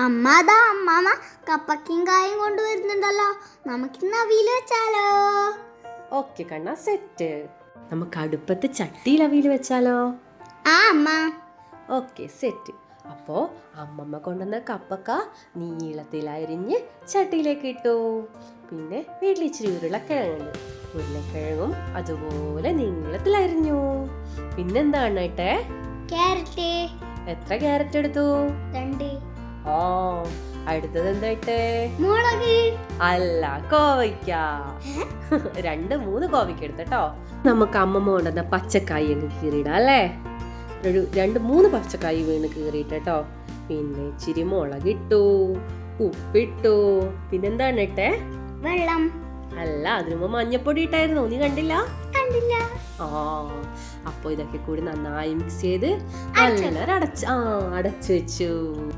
അമ്മ അതാ അമ്മാമ കപ്പക്കും കായും കൊണ്ടുവരുന്നുണ്ടല്ലോ. നമുക്കിന്ന് അവിയിൽ വെച്ചാലോ? ഓക്കെ കണ്ണ സെറ്റ്. നമുക്ക് അടുപ്പത്ത് ചട്ടിയിൽ അവിയിൽ വെച്ചാലോ? ആ അമ്മ. Okay set. അപ്പോ അമ്മമ്മ കൊണ്ടുവന്ന കപ്പക്ക നീളത്തിൽ അരിഞ്ഞ് ചട്ടിയിലേക്ക് ഇട്ടു. പിന്നെ വീട്ടിൽ ഇച്ചിരി ഉരുളക്കിഴങ്ങുണ്ട് ഉരുളക്കിഴങ്ങും അതുപോലെ നീളത്തിൽ അരിഞ്ഞു. പിന്നെന്താണ് കേട്ടെ ക്യാരറ്റ്. എത്ര ക്യാരറ്റ് എടുത്തു? രണ്ട്. ആ അടുത്തത് എന്താ ഇട്ടേ മുളക്. അല്ല കോവയ്ക്ക. രണ്ട് മൂന്ന് കോവയ്ക്ക എടുത്തട്ടോ നമുക്ക് അമ്മമ്മ കൊണ്ടുവന്ന പച്ചക്കായി അങ്ങ് കീറിയിടാം അല്ലേ? ഒരു രണ്ട് മൂന്ന് പച്ചക്കായി വീണ് കീറിയിട്ടോ പിന്നെ ഇച്ചിരി മുളകിട്ടു ഉപ്പിട്ടു. പിന്നെന്താണ് ഇട്ടേ? വെള്ളം. അല്ല അതിനു മുമ്പ് മഞ്ഞപ്പൊടി ഇട്ടായിരുന്നു നീ കണ്ടില്ല? കണ്ടില്ല. ആ അപ്പൊ ഇതൊക്കെ കൂടി നന്നായി മിക്സ് ചെയ്ത് അടച്ചു. നല്ല അടച്ച് ആ അടച്ചു വെച്ചു.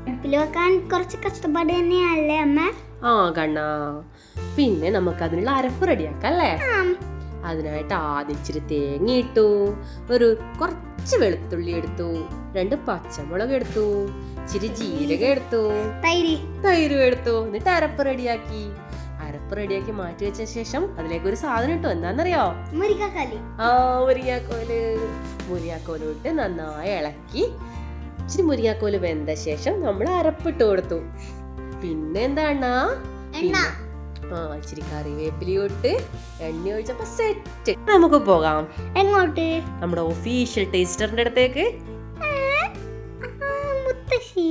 അടുപ്പിൽ വെക്കാൻ കുറച്ച് കഷ്ടപ്പാട് തന്നെയല്ലേ അമ്മ? ആ കണ്ണാ. പിന്നെ നമുക്ക് അതിനുള്ള അരപ്പ് റെഡിയാക്കാം അല്ലേ അതിനായിട്ട് ആദ്യം ഇച്ചിരി തേങ്ങ ഇട്ടു. ഒരു കുറച്ച് വെളുത്തുള്ളി എടുത്തു. രണ്ട് പച്ചമുളക് എടുത്തു. ഇച്ചിരി ജീരകം എടുത്തു. തൈര്. തൈരും എടുത്തു. എന്നിട്ട് അരപ്പ് റെഡിയാക്കി. അരപ്പ് റെഡിയാക്കി മാറ്റി വെച്ച ശേഷം അതിലേക്ക് ഒരു സാധനം ഇട്ടു. എന്താണെന്നറിയോ? ആ മുരിങ്ങാക്കോൽ. മുരിങ്ങാക്കോൽ ഇട്ട് നന്നായി ഇളക്കി. ഇച്ചിരി മുരിങ്ങാക്കോൽ വെന്ത ശേഷം നമ്മൾ അരപ്പിട്ട് കൊടുത്തു. പിന്നെ എന്താണ് ആ ഇച്ചിരി കറിവേപ്പിലയും ഇട്ട് എണ്ണ ഒഴിച്ചപ്പോ സെറ്റ് നമുക്ക് പോകാം. എങ്ങോട്ട്? നമ്മുടെ ഒഫീഷ്യൽ ടേസ്റ്ററിന്റെ അടുത്തേക്ക്. മുത്തശ്ശി.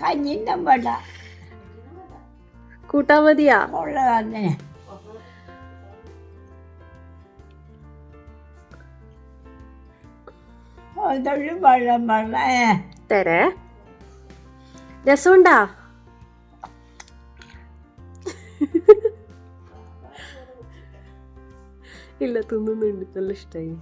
കഞ്ഞിന്റെ പട കൂട്ടാ മതിയാ? ഉള്ളതന്നെ അതൊരു വെള്ളം വെള്ളം തരേ. രസമുണ്ടാ? ഇല്ല തിന്നുന്നുണ്ട്. നല്ല ഇഷ്ടായി.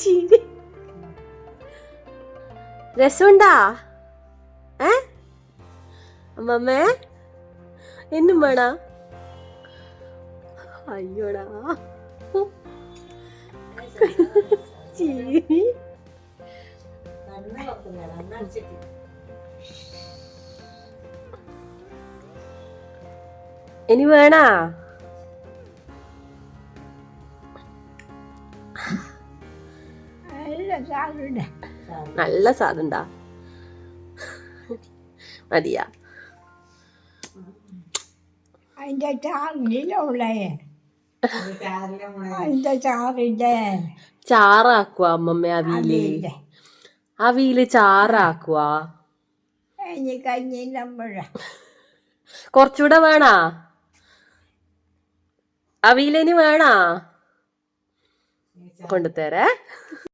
ചിരി രസമുണ്ടാ ഏ അമ്മമ്മേ എന്നും വേണ അയ്യോടാ. ചിരി ഇനി വേണാ? നല്ല സാധുണ്ടാ മതിയാ. അതിന്റെ ചാറിലുള്ളേ ചാറാക്കുവാ അമ്മമ്മ അവിയിൽ അവിയിൽ ചാറാക്കുക കൊറച്ചൂടെ കുറച്ചുകൂടെ വേണാ? അവിയിലിനി വേണാ? കൊണ്ടുതരേ